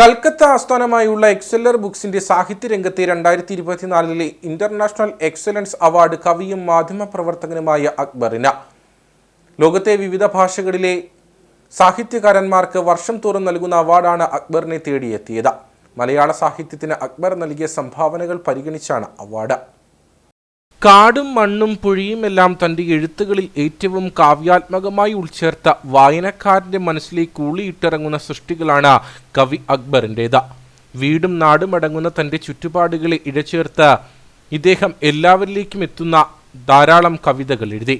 കൽക്കത്ത ആസ്ഥാനമായുള്ള എക്സെല്ലർ ബുക്സിന്റെ സാഹിത്യ രംഗത്തെ രണ്ടായിരത്തി ഇരുപത്തിനാലിലെ ഇന്റർനാഷണൽ എക്സലൻസ് അവാർഡ് കവിയും മാധ്യമപ്രവർത്തകനുമായ അക്ബറിന്. ലോകത്തെ വിവിധ ഭാഷകളിലെ സാഹിത്യകാരന്മാർക്ക് വർഷം തോറും നൽകുന്ന അവാർഡാണ് അക്ബറിനെ തേടിയെത്തിയത്. മലയാള സാഹിത്യത്തിന് അക്ബർ നൽകിയ സംഭാവനകൾ പരിഗണിച്ചാണ് അവാർഡ്. കാടും മണ്ണും പുഴയുമെല്ലാം തന്റെ എഴുത്തുകളിൽ ഏറ്റവും കാവ്യാത്മകമായി ഉൾച്ചേർത്ത വായനക്കാരന്റെ മനസ്സിലേക്ക് ഊളിയിട്ടിറങ്ങുന്ന സൃഷ്ടികളാണ് കവി അക്ബറിന്റേത് വീടും നാടും അടങ്ങുന്ന തന്റെ ചുറ്റുപാടുകളെ ഇഴചേർത്ത് ഇദ്ദേഹം എല്ലാവരിലേക്കും എത്തുന്ന ധാരാളം കവിതകൾ എഴുതി.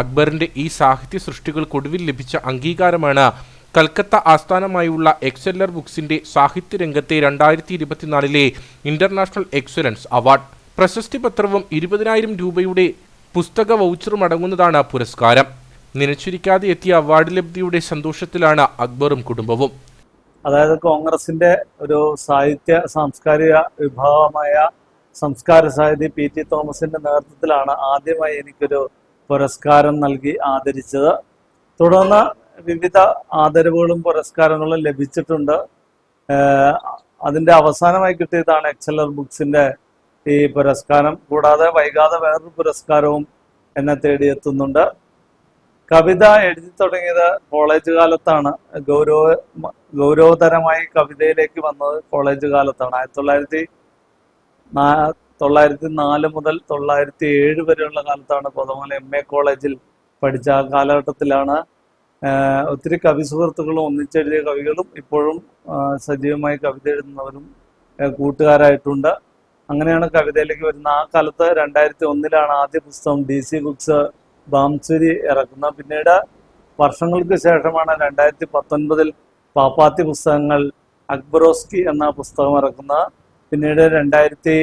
അക്ബറിന്റെ ഈ സാഹിത്യ സൃഷ്ടികൾക്കൊടുവിൽ ലഭിച്ച അംഗീകാരമാണ് കൽക്കത്ത ആസ്ഥാനമായുള്ള എക്സെല്ലർ ബുക്സിന്റെ സാഹിത്യരംഗത്തെ രണ്ടായിരത്തി ഇരുപത്തിനാലിലെ ഇന്റർനാഷണൽ എക്സലൻസ് അവാർഡ്. പ്രശസ്തി പത്രവും ഇരുപതിനായിരം രൂപയുടെ പുസ്തക വൗച്ചറും അടങ്ങുന്നതാണ് പുരസ്കാരം. നിലച്ചിരിക്കാതെ എത്തിയ അവാർഡ് ലബ്ധിയുടെ സന്തോഷത്തിലാണ് അക്ബറും കുടുംബവും. അതായത് കോൺഗ്രസിന്റെ ഒരു സാഹിത്യ സാംസ്കാരിക വിഭാഗമായ സംസ്കാര സാഹിതി പി ടി തോമസിന്റെ നേതൃത്വത്തിലാണ് ആദ്യമായി എനിക്കൊരു പുരസ്കാരം നൽകി ആദരിച്ചത്. തുടർന്ന് വിവിധ ആദരവുകളും പുരസ്കാരങ്ങളും ലഭിച്ചിട്ടുണ്ട്. അതിന്റെ അവസാനമായി കിട്ടിയതാണ് എക്സലർ ബുക്സിന്റെ ഈ പുരസ്കാരം കൂടാതെ വൈകാതെ വേറൊരു പുരസ്കാരവും എന്നെ തേടിയെത്തുന്നുണ്ട്. കവിത എഴുതി തുടങ്ങിയത് കോളേജ് കാലത്താണ്. ഗൗരവ ഗൗരവതരമായി കവിതയിലേക്ക് വന്നത് കോളേജ് കാലത്താണ്. ആയിരത്തി തൊള്ളായിരത്തി തൊള്ളായിരത്തി നാല് മുതൽ തൊള്ളായിരത്തി ഏഴ് വരെയുള്ള കാലത്താണ് പൊതുമല എം എ കോളേജിൽ പഠിച്ച ആ കാലഘട്ടത്തിലാണ്. ഒത്തിരി കവി സുഹൃത്തുക്കളും ഒന്നിച്ചെഴുതിയ കവികളും ഇപ്പോഴും സജീവമായി കവിത എഴുതുന്നവരും കൂട്ടുകാരായിട്ടുണ്ട്. അങ്ങനെയാണ് കവിതയിലേക്ക് വരുന്നത്. ആ കാലത്ത് രണ്ടായിരത്തി ഒന്നിലാണ് ആദ്യ പുസ്തകം ഡി സി ബുക്സ് ബാംസുരി ഇറക്കുന്നത്. പിന്നീട് വർഷങ്ങൾക്ക് ശേഷമാണ് രണ്ടായിരത്തി പത്തൊൻപതിൽ പാപ്പാത്തി പുസ്തകങ്ങൾ അക്ബറോസ്കി എന്ന പുസ്തകം ഇറക്കുന്നത്. പിന്നീട് രണ്ടായിരത്തി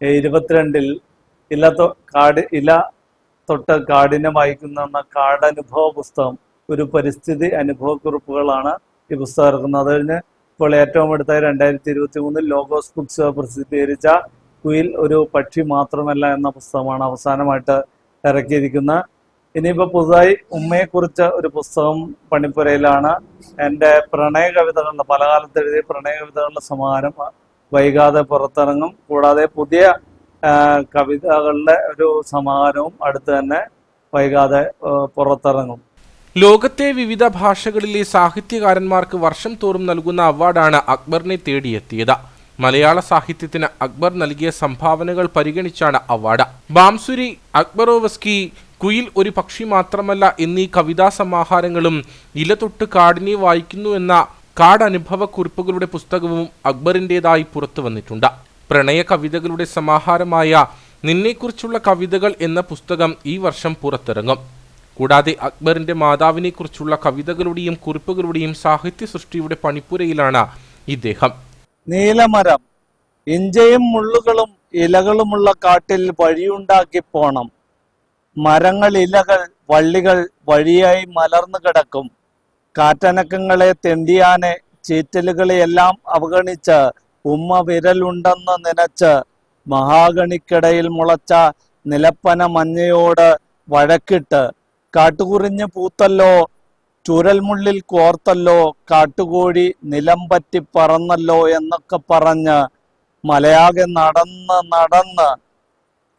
ഇരുപത്തിരണ്ടിൽ ഇല കാട് ഇല തൊട്ട് കാടിനെ വായിക്കുന്ന കാടനുഭവ പുസ്തകം ഒരു പരിസ്ഥിതി അനുഭവക്കുറിപ്പുകളാണ് ഈ പുസ്തകം ഇറക്കുന്നത്. അത് കഴിഞ്ഞ് ഇപ്പോൾ ഏറ്റവും അടുത്ത രണ്ടായിരത്തി ഇരുപത്തി മൂന്നിൽ ലോഗോസ് ബുക്സ് പ്രസിദ്ധീകരിച്ച കുയിൽ ഒരു പക്ഷി മാത്രമല്ല എന്ന പുസ്തകമാണ് അവസാനമായിട്ട് ഇറക്കിയിരിക്കുന്നത് ഇനിയിപ്പോൾ പുതുതായി ഉമ്മയെക്കുറിച്ച് ഒരു പുസ്തകം പണിപ്പുരയിലാണ്. എന്റെ പ്രണയ കവിതകളുടെ പല കാലത്ത് എഴുതിയ പ്രണയ കവിതകളുടെ സമാഹാരം വൈകാതെ പുറത്തിറങ്ങും. കൂടാതെ പുതിയ കവിതകളുടെ ഒരു സമാഹാരവും അടുത്ത് തന്നെ വൈകാതെ പുറത്തിറങ്ങും. ലോകത്തെ വിവിധ ഭാഷകളിലെ സാഹിത്യകാരന്മാർക്ക് വർഷം തോറും നൽകുന്ന അവാർഡാണ് അക്ബറിനെ തേടിയെത്തിയത്. മലയാള സാഹിത്യത്തിന് അക്ബർ നൽകിയ സംഭാവനകൾ പരിഗണിച്ചാണ് അവാർഡ്. ബാംസുരി അക്ബറോവസ്കി കുയിൽ ഒരു പക്ഷി മാത്രമല്ല എന്നീ കവിതാ സമാഹാരങ്ങളും ഇല തൊട്ട് കാടിനെ വായിക്കുന്നു എന്ന കാടനുഭവ കുറിപ്പുകളുടെ പുസ്തകവും അക്ബറിന്റെതായി പുറത്തു വന്നിട്ടുണ്ട്. പ്രണയ കവിതകളുടെ സമാഹാരമായ നിന്നെക്കുറിച്ചുള്ള കവിതകൾ എന്ന പുസ്തകം ഈ വർഷം പുറത്തിറങ്ങും. കൂടാതെ അക്ബറിന്റെ മാതാവിനെക്കുറിച്ചുള്ള കവിതകളുടെയും കുറിപ്പുകളുടെയും സാഹിത്യ സൃഷ്ടിയുടെ പണിപ്പുരയിലാണ് ഇദ്ദേഹം. നീലമരം ഇഞ്ചയും മുള്ളുകളും ഇലകളുമുള്ള കാട്ടിൽ വഴിയുണ്ടാക്കി പോണം. മരങ്ങൾ ഇലകൾ വള്ളികൾ വഴിയായി മലർന്നു കിടക്കും. കാറ്റനക്കങ്ങളെ തെണ്ടിയാനെ ചീറ്റലുകളെയെല്ലാം അവഗണിച്ച് ഉമ്മ വിരലുണ്ടെന്ന് നനച്ച് മഹാഗണിക്കിടയിൽ മുളച്ച നിലപ്പന മഞ്ഞയോട് വഴക്കിട്ട് കാട്ടുകുറിഞ്ഞ് പൂത്തല്ലോ ചുരൽമുള്ളിൽ കോർത്തല്ലോ കാട്ടുകോഴി നിലം പറ്റി പറന്നല്ലോ എന്നൊക്കെ പറഞ്ഞ് മലയാകെ നടന്ന് നടന്ന്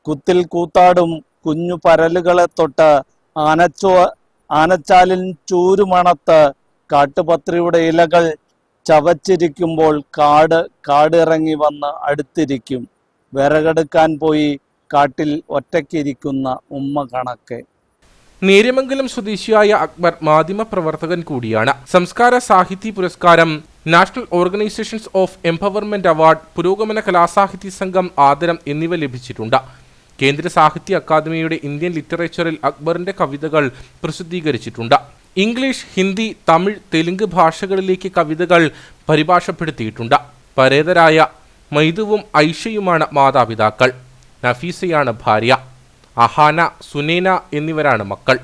കുത്തിൽ കൂത്താടും കുഞ്ഞു പരലുകളെ തൊട്ട് ആനച്ചോ ആനച്ചാലിൻ ചൂരുമണത്ത് കാട്ടുപത്രിയുടെ ഇലകൾ ചവച്ചിരിക്കുമ്പോൾ കാട് കാടിറങ്ങി വന്ന് അടുത്തിരിക്കും. വിറകെടുക്കാൻ പോയി കാട്ടിൽ ഒറ്റയ്ക്കിരിക്കുന്ന ഉമ്മ കണക്കെ. നേര്യമംഗലം സ്വദേശിയായ അക്ബർ മാധ്യമപ്രവർത്തകൻ കൂടിയാണ്. സംസ്കാര സാഹിത്യ പുരസ്കാരം national organisations of empowerment award പുരോഗമന കലാസാഹിത്യ സംഘം ആദരം എന്നിവ ലഭിച്ചിട്ടുണ്ട്. കേന്ദ്ര സാഹിത്യ അക്കാദമിയുടെ ഇന്ത്യൻ ലിറ്ററേച്ചറിൽ അക്ബറിന്റെ കവിതകൾ പ്രസിദ്ധീകരിച്ചിട്ടുണ്ട്. ഇംഗ്ലീഷ് ഹിന്ദി തമിഴ് തെലുങ്ക് ഭാഷകളിലേക്ക് കവിതകൾ പരിഭാഷപ്പെടുത്തിയിട്ടുണ്ട്. പരേതരായ മൈതുവും ഐഷയുമാണ് മാതാപിതാക്കൾ. നഫീസയാണ് ഭാര്യ. അഹാന സുനീന എന്നിവരാണ് മക്കൾ.